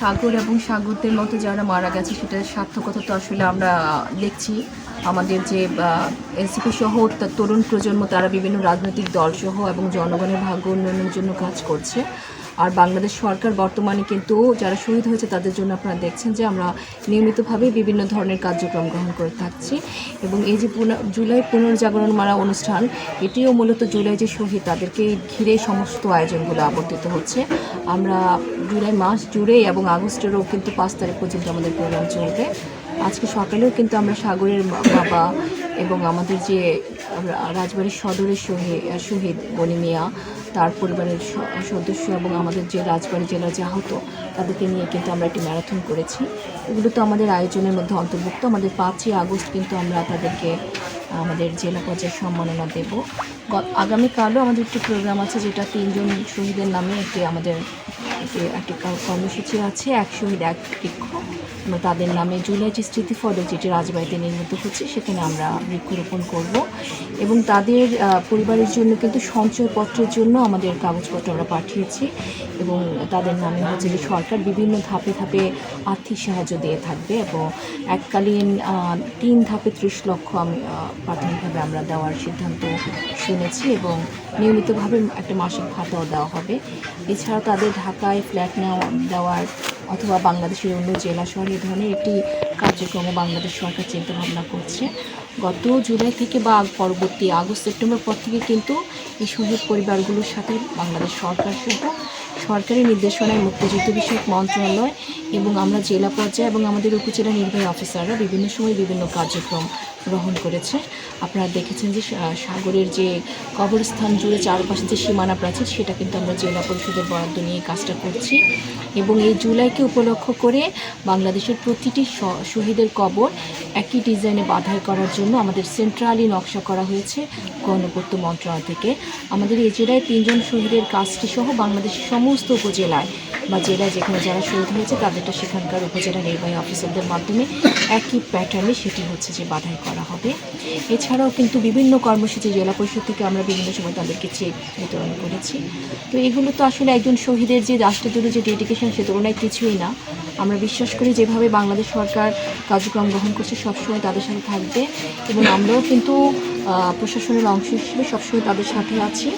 সাগর এবং সাগরদের মতো যারা মারা গেছে, সেটার সার্থকতা তো আসলে আমরা দেখছি। আমাদের যে এনসিপি সহ তরুণ প্রজন্ম, তারা বিভিন্ন রাজনৈতিক দল সহ এবং জনগণের ভাগ্য উন্নয়নের জন্য কাজ করছে। আর বাংলাদেশ সরকার বর্তমানে কিন্তু যারা শহীদ হয়েছে তাদের জন্য আপনারা দেখছেন যে আমরা নিয়মিতভাবে বিভিন্ন ধরনের কার্যক্রম গ্রহণ করে থাকছি। এবং এই যে জুলাই পুনর্জাগরণ মারা অনুষ্ঠান, এটিও মূলত জুলাই যে শহীদ, তাদেরকে ঘিরে সমস্ত আয়োজনগুলো আবর্তিত হচ্ছে। আমরা জুলাই মাস জুড়ে এবং আগস্টেরও কিন্তু পাঁচ তারিখ পর্যন্ত আমাদের প্রোগ্রাম চলবে। আজকে সকালেও কিন্তু আমরা সাগরের বাবা এবং আমাদের যে রাজবাড়ির সদরের শহীদ শহীদ বনি মিয়া, তার পরিবারের সদস্য এবং আমাদের যে রাজবাড়ি জেলা যে আহত তাদেরকে নিয়ে কিন্তু আমরা একটি ম্যারাথন করেছি। এগুলো তো আমাদের আয়োজনের মধ্যে অন্তর্ভুক্ত। আমাদের পাঁচই আগস্ট কিন্তু আমরা তাদেরকে, আমাদের জেলা পর্যায়ে সম্মাননা দেব। আগামীকালও আমাদের একটি প্রোগ্রাম আছে যেটা তিনজন শহীদের নামে একটি আমাদের একটি একটি কর্মসূচি আছে, এক শহীদ, এক বৃক্ষ তাদের নামে জুলাই যে স্মৃতি ফলক যেটি রাজবাড়িতে নির্মিত হচ্ছে, সেখানে আমরা বৃক্ষরোপণ করব। এবং তাদের পরিবারের জন্য কিন্তু সঞ্চয়পত্রের জন্য আমাদের কাগজপত্র আমরা পাঠিয়েছি এবং তাদের নামে হচ্ছে যে সরকার বিভিন্ন ধাপে ধাপে আর্থিক সাহায্য দিয়ে থাকবে এবং এককালীন তিন ধাপে ত্রিশ লক্ষ আমি প্রাথমিকভাবে আমরা দেওয়ার সিদ্ধান্ত শুনেছি এবং নিয়মিতভাবে একটা মাসিক ভাতাও দেওয়া হবে। এছাড়া তাদের ঢাকায় ফ্ল্যাট নেওয়া দেওয়ার অথবা বাংলাদেশের অন্য জেলা শহরে এই ধরনের একটি কার্যক্রম বাংলাদেশ সরকার চিন্তা ভাবনা করছে। গত জুলাই থেকে বা পরবর্তী আগস্ট সেপ্টেম্বর পর থেকে কিন্তু এই শহীদ পরিবারগুলোর সাথে বাংলাদেশ সরকার সহ সরকারি নির্দেশনায় মুক্তিযুদ্ধ বিষয়ক মন্ত্রণালয় এবং আমরা জেলা পর্যায়ে এবং আমাদের উপজেলা নির্বাহী অফিসাররা বিভিন্ন সময় বিভিন্ন কার্যক্রম গ্রহণ করেছে। আপনারা দেখেছেন যে সাগরের যে কবরস্থান জুড়ে চারপাশে যে সীমানা প্রাচীর, সেটা কিন্তু আমরা জেলা পরিষদের বরাদ্দ নিয়ে কাজটা করছি। এবং এই জুলাইকে উপলক্ষ করে বাংলাদেশের প্রতিটি শহীদের কবর একই ডিজাইনে বাধাই করার জন্য আমাদের সেন্ট্রালি নকশা করা হয়েছে গণপূর্ত মন্ত্রণালয় থেকে। আমাদের এই জেলায় তিনজন শহীদের কাজটি সহ বাংলাদেশের সমস্ত উপজেলায় বা জেলায় যেখানে যারা শহীদ হয়েছে তাদেরটা সেখানকার উপজেলা নির্বাহী অফিসারদের মাধ্যমে একই প্যাটার্নে সেটি হচ্ছে যে বাধাই করা হবে। এছাড়াও কিন্তু বিভিন্ন কর্মসূচি জেলা পরিষদ থেকে আমরা বিভিন্ন সময় তাদেরকে চেক বিতরণ করেছি। তো এগুলো তো আসলে একজন শহীদের যে রাষ্ট্রদূত যে ডেডিকেশন সে তুলনায় কিছুই না। আমরা বিশ্বাস করি যেভাবে বাংলাদেশ সরকার কার্যক্রম গ্রহণ করছে, সবসময় তাদের সাথে থাকবে এবং আমরাও কিন্তু প্রশাসনের অংশ হিসেবে সবসময় তাদের সাথে আছি।